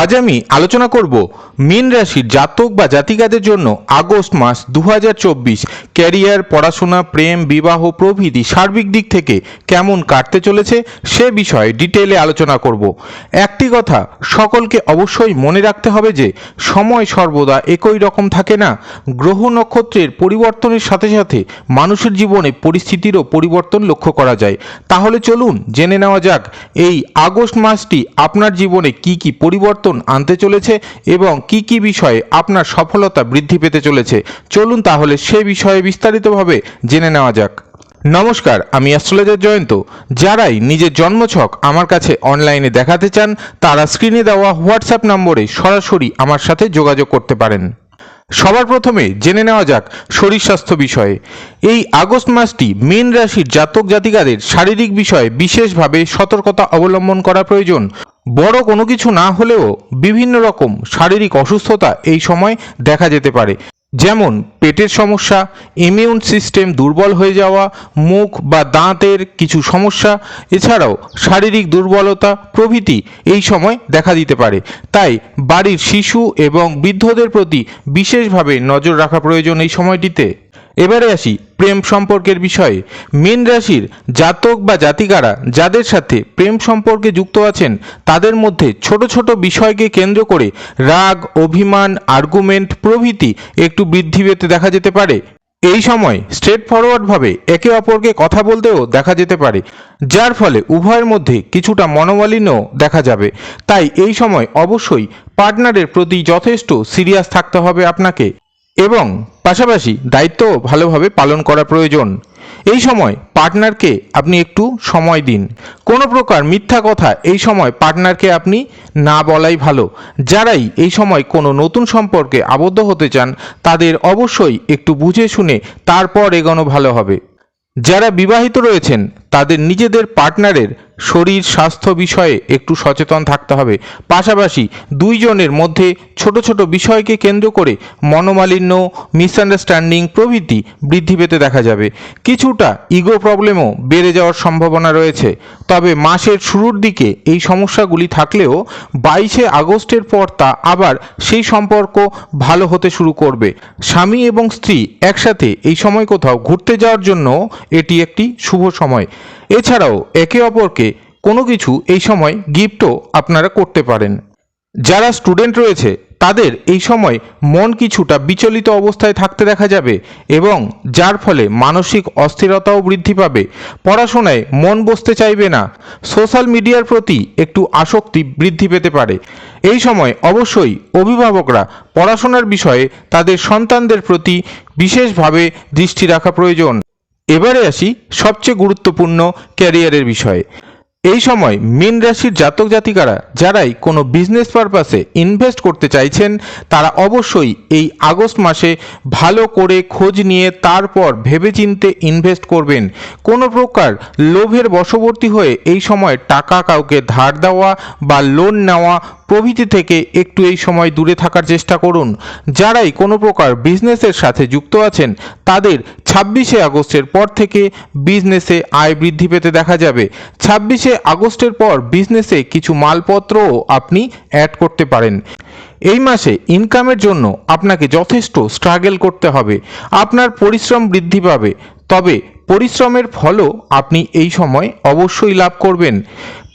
আজ আমি আলোচনা করব মীন রাশির জাতক বা জাতিকাদের জন্য আগস্ট মাস দু হাজার চব্বিশ। ক্যারিয়ার, পড়াশোনা, প্রেম, বিবাহ প্রভৃতি সার্বিক দিক থেকে কেমন কাটতে চলেছে সে বিষয়ে ডিটেলে আলোচনা করব। একটি কথা সকলকে অবশ্যই মনে রাখতে হবে যে সময় সর্বদা একই রকম থাকে না। গ্রহ নক্ষত্রের পরিবর্তনের সাথে সাথে মানুষের জীবনে পরিস্থিতিরও পরিবর্তন লক্ষ্য করা যায়। তাহলে চলুন জেনে নেওয়া যাক এই আগস্ট মাসটি আপনার জীবনে কি কি পরিবর্তন আনতে চলেছে এবং কি কি বিষয়ে আপনার সফলতা বৃদ্ধি পেতে চলেছে? চলুন তাহলে সে বিষয়ে বিস্তারিতভাবে জেনে নেওয়া যাক। নমস্কার, আমি অ্যাস্ট্রোলজার জয়ন্ত। যারাই নিজের জন্মছক আমার কাছে অনলাইনে দেখাতে চান, তারা স্ক্রিনে দেওয়া হোয়াটসঅ্যাপ নম্বরে সরাসরি আমার সাথে যোগাযোগ করতে পারেন। সবার প্রথমে জেনে নেওয়া যাক শরীর স্বাস্থ্য বিষয়ে। এই আগস্ট মাসটি মেন রাশির জাতক জাতিকাদের শারীরিক বিষয়ে বিশেষভাবে সতর্কতা অবলম্বন করা প্রয়োজন। বড় কোনো কিছু না হলেও বিভিন্ন রকম শারীরিক অসুস্থতা এই সময় দেখা যেতে পারে। যেমন পেটের সমস্যা ইমিউন সিস্টেম দুর্বল হয়ে যাওয়া, মুখ বা দাঁতের কিছু সমস্যা, এছাড়াও শারীরিক দুর্বলতা প্রভৃতি এই সময় দেখা দিতে পারে। তাই বাড়ির শিশু এবং বৃদ্ধদের প্রতি বিশেষভাবে নজর রাখা প্রয়োজন এই সময়টিতে। এবারে আসি প্রেম সম্পর্কের বিষয়ে। মীন রাশির জাতক বা জাতিকারা যাদের সাথে প্রেম সম্পর্কে যুক্ত আছেন, তাদের মধ্যে ছোট ছোট বিষয়কে কেন্দ্র করে রাগ, অভিমান আর্গুমেন্ট প্রভৃতি একটু বৃদ্ধি পেতে দেখা যেতে পারে। এই সময় স্ট্রেট ফরওয়ার্ডভাবে একে অপরকে কথা বলতেও দেখা যেতে পারে, যার ফলে উভয়ের মধ্যে কিছুটা মনোমালিন্য দেখা যাবে। তাই এই সময় অবশ্যই পার্টনারের প্রতি যথেষ্ট সিরিয়াস থাকতে হবে আপনাকে। এবং পাশাপাশি দায়িত্ব ভালোভাবে পালন করা প্রয়োজন। এই সময় পার্টনারকে আপনি একটু সময় দিন। কোনো প্রকার মিথ্যা কথা এই সময় পার্টনারকে আপনি না বলাই ভালো। যারাই এই সময় কোনো নতুন সম্পর্কে আবদ্ধ হতে চান, তাদের অবশ্যই একটু বুঝে শুনে তারপর এগোনো ভালো হবে। যারা বিবাহিত রয়েছেন তাদের নিজেদের পার্টনারের শরীর, স্বাস্থ্য বিষয়ে একটু সচেতন থাকতে হবে। পাশাপাশি দুইজনের মধ্যে ছোট ছোট বিষয়কে কেন্দ্র করে মনোমালিন্য মিসআন্ডারস্ট্যান্ডিং প্রভৃতি বৃদ্ধি পেতে দেখা যাবে। কিছুটা ইগো প্রবলেমও বেড়ে যাওয়ার সম্ভাবনা রয়েছে। তবে মাসের শুরুর দিকে এই সমস্যাগুলি থাকলেও বাইশে আগস্টের পর তা আবার সেই সম্পর্ক ভালো হতে শুরু করবে। স্বামী এবং স্ত্রী একসাথে এই সময় কোথাও ঘুরতে যাওয়ার জন্য এটি একটি শুভ সময়। এছাড়াও একে অপরকে কোনো কিছু এই সময় গিফটও আপনারা করতে পারেন। যারা স্টুডেন্ট রয়েছে, তাদের এই সময় মন কিছুটা বিচলিত অবস্থায় থাকতে দেখা যাবে এবং যার ফলে মানসিক অস্থিরতাও বৃদ্ধি পাবে। পড়াশোনায় মন বসতে চাইবে না। সোশ্যাল মিডিয়ার প্রতি একটু আসক্তি বৃদ্ধি পেতে পারে। এই সময় অবশ্যই অভিভাবকরা পড়াশোনার বিষয়ে তাদের সন্তানদের প্রতি বিশেষভাবে দৃষ্টি রাখা প্রয়োজন। এবারে আসি সবচেয়ে গুরুত্বপূর্ণ ক্যারিয়ারের বিষয়ে। এই সময় মীন রাশির জাতক জাতিকারা যারাই কোনো বিজনেস পারপাসে ইনভেস্ট করতে চাইছেন, তারা অবশ্যই এই আগস্ট মাসে ভালো করে খোঁজ নিয়ে তারপর ভেবেচিন্তে ইনভেস্ট করবেন। কোনো প্রকার লোভের বশবর্তী হয়ে এই সময় টাকা কাউকে ধার দেওয়া বা লোন নেওয়া প্রভৃতি থেকে একটু এই সময় দূরে থাকার চেষ্টা করুন। যারাই কোনো প্রকার বিজনেসের সাথে যুক্ত আছেন, তাদের ছাব্বিশে আগস্টের পর থেকে বিজনেসে আয় বৃদ্ধি পেতে দেখা যাবে। ছাব্বিশে আগস্টের পর বিজনেসে কিছু মালপত্রও আপনি অ্যাড করতে পারেন। এই মাসে ইনকামের জন্য আপনাকে যথেষ্ট স্ট্রাগল করতে হবে। আপনার পরিশ্রম বৃদ্ধি পাবে। তবে পরিশ্রমের ফলও আপনি এই সময় অবশ্যই লাভ করবেন।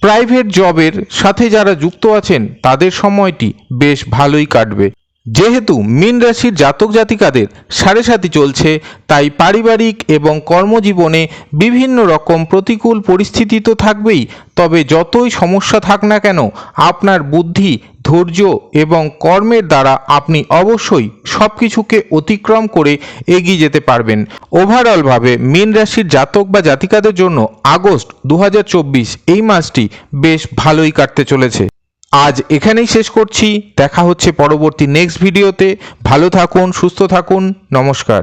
প্রাইভেট জবের সাথে যারা যুক্ত আছেন তাদের সময়টি বেশ ভালোই কাটবে। যেহেতু মীন রাশির জাতক জাতিকাদের সাড়ে সাথী চলছে, তাই পারিবারিক এবং কর্মজীবনে বিভিন্ন রকম প্রতিকূল পরিস্থিতি তো থাকবেই, তবে যতই সমস্যা থাক না কেন, আপনার বুদ্ধি, ধৈর্য এবং কর্মের দ্বারা আপনি অবশ্যই সব কিছুকে অতিক্রম করে এগিয়ে যেতে পারবেন। ওভারঅলভাবে মীন রাশির জাতক বা জাতিকাদের জন্য আগস্ট দু হাজার চব্বিশ এই মাসটি বেশ ভালোই কাটতে চলেছে। আজ এখানেই শেষ করছি। দেখা হচ্ছে পরবর্তী নেক্সট ভিডিওতে ভালো থাকুন সুস্থ থাকুন। নমস্কার।